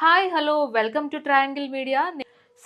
Hi hello welcome to triangle media.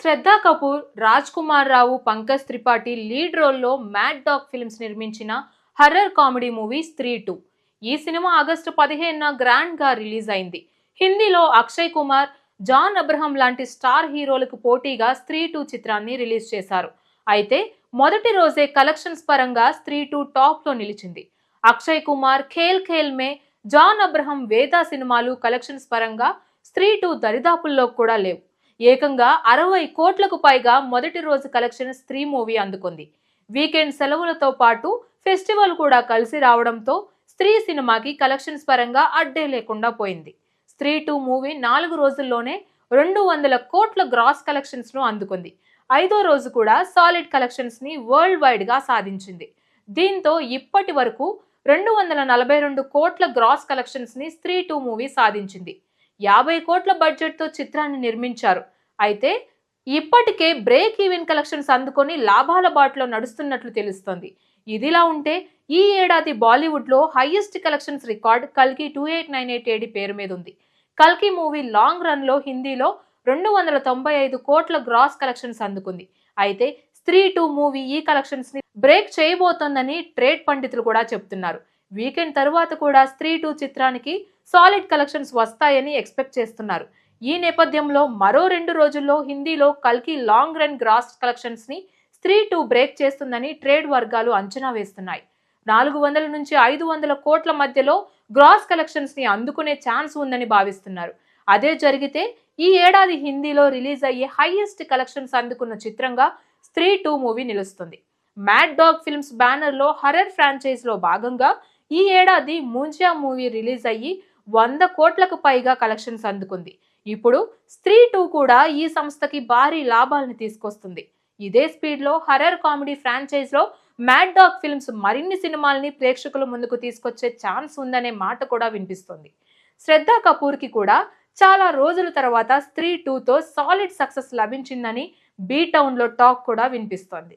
Shraddha Kapoor Raj Kumar Rao Pankaj Tripathi lead రోల్లో mad dog films నిర్మించిన horror comedy movie Stree two. ఈ cinema August పదిహేనున గ్రాండ్గా release అయింది. హిందీలో అక్షయ్ కుమార్ జాన్ అబ్రహం లాంటి star హీరోలకు పోటీగా స్త్రీ టూ చిత్రాన్ని రిలీజ్ చేశారు. అయితే మొదటి రోజే కలెక్షన్స్ పరంగా స్త్రీ టూ టాప్లో నిలిచింది. అక్షయ్ కుమార్ ఖేల్ ఖేల్ మే జాన్ అబ్రహం వేదా సినిమాలు కలెక్షన్స్ పరంగా స్త్రీ టూ దరిదాపుల్లో కూడా లేవు. ఏకంగా అరవై కోట్లకు పైగా మొదటి రోజు కలెక్షన్ స్త్రీ మూవీ అందుకుంది. వీకెండ్ సెలవులతో పాటు ఫెస్టివల్ కూడా కలిసి రావడంతో స్త్రీ సినిమాకి కలెక్షన్స్ పరంగా అడ్డే లేకుండా పోయింది. స్త్రీ టూ మూవీ నాలుగు రోజుల్లోనే రెండు వందల కోట్ల గ్రాస్ కలెక్షన్స్ను అందుకుంది. ఐదో రోజు కూడా సాలిడ్ కలెక్షన్స్ని వరల్డ్ వైడ్గా సాధించింది. దీంతో ఇప్పటి వరకు రెండు వందల నలభై రెండు కోట్ల గ్రాస్ కలెక్షన్స్ని స్త్రీ టూ మూవీ సాధించింది. యాభై కోట్ల బడ్జెట్తో చిత్రాన్ని నిర్మించారు. అయితే ఇప్పటికే బ్రేక్ ఈవెన్ కలెక్షన్స్ అందుకొని లాభాల బాటలో నడుస్తున్నట్లు తెలుస్తోంది. ఇదిలా ఉంటే ఈ ఏడాది బాలీవుడ్లో హయ్యెస్ట్ హైయెస్ట్ కలెక్షన్స్ రికార్డ్ కల్కి two eight nine eight AD పేరు మీద ఉంది. కల్కి మూవీ లాంగ్ రన్లో హిందీలో రెండు వందల తొంభై ఐదు కోట్ల గ్రాస్ కలెక్షన్స్ అందుకుంది. అయితే స్త్రీ టూ మూవీ ఈ కలెక్షన్స్ని బ్రేక్ చేయబోతోందని ట్రేడ్ పండితులు కూడా చెప్తున్నారు. వీకెండ్ తరువాత కూడా స్త్రీ టూ చిత్రానికి సాలిడ్ కలెక్షన్స్ వస్తాయని ఎక్స్పెక్ట్ చేస్తున్నారు. ఈ నేపథ్యంలో మరో రెండు రోజుల్లో హిందీలో కల్కి లాంగ్ రన్ గ్రాస్ కలెక్షన్స్ని స్త్రీ టూ బ్రేక్ చేస్తుందని ట్రేడ్ వర్గాలు అంచనా వేస్తున్నాయి. నాలుగు వందల నుంచి ఐదు వందల కోట్ల మధ్యలో గ్రాస్ కలెక్షన్స్ని అందుకునే ఛాన్స్ ఉందని భావిస్తున్నారు. అదే జరిగితే ఈ ఏడాది హిందీలో రిలీజ్ అయ్యే హైయెస్ట్ కలెక్షన్స్ అందుకున్న చిత్రంగా స్త్రీ టూ మూవీ నిలుస్తుంది. మ్యాడ్ డాగ్ ఫిల్మ్స్ బ్యానర్లో హర్రర్ ఫ్రాంచైజ్లో భాగంగా ఈ ఏడాది మూంజియా మూవీ రిలీజ్ అయ్యి వంద కోట్లకు పైగా కలెక్షన్స్ అందుకుంది. ఇప్పుడు స్త్రీ టూ కూడా ఈ సంస్థకి భారీ లాభాలను తీసుకొస్తుంది. ఇదే స్పీడ్లో హర్రర్ కామెడీ ఫ్రాంచైజ్లో మ్యాడ్ డాగ్ ఫిల్మ్స్ మరిన్ని సినిమాల్ని ప్రేక్షకుల ముందుకు తీసుకొచ్చే ఛాన్స్ ఉందనే మాట కూడా వినిపిస్తుంది. శ్రద్ధా కపూర్కి కూడా చాలా రోజుల తర్వాత స్త్రీ టూతో సాలిడ్ సక్సెస్ లభించిందని బీ టౌన్లో టాక్ కూడా వినిపిస్తోంది.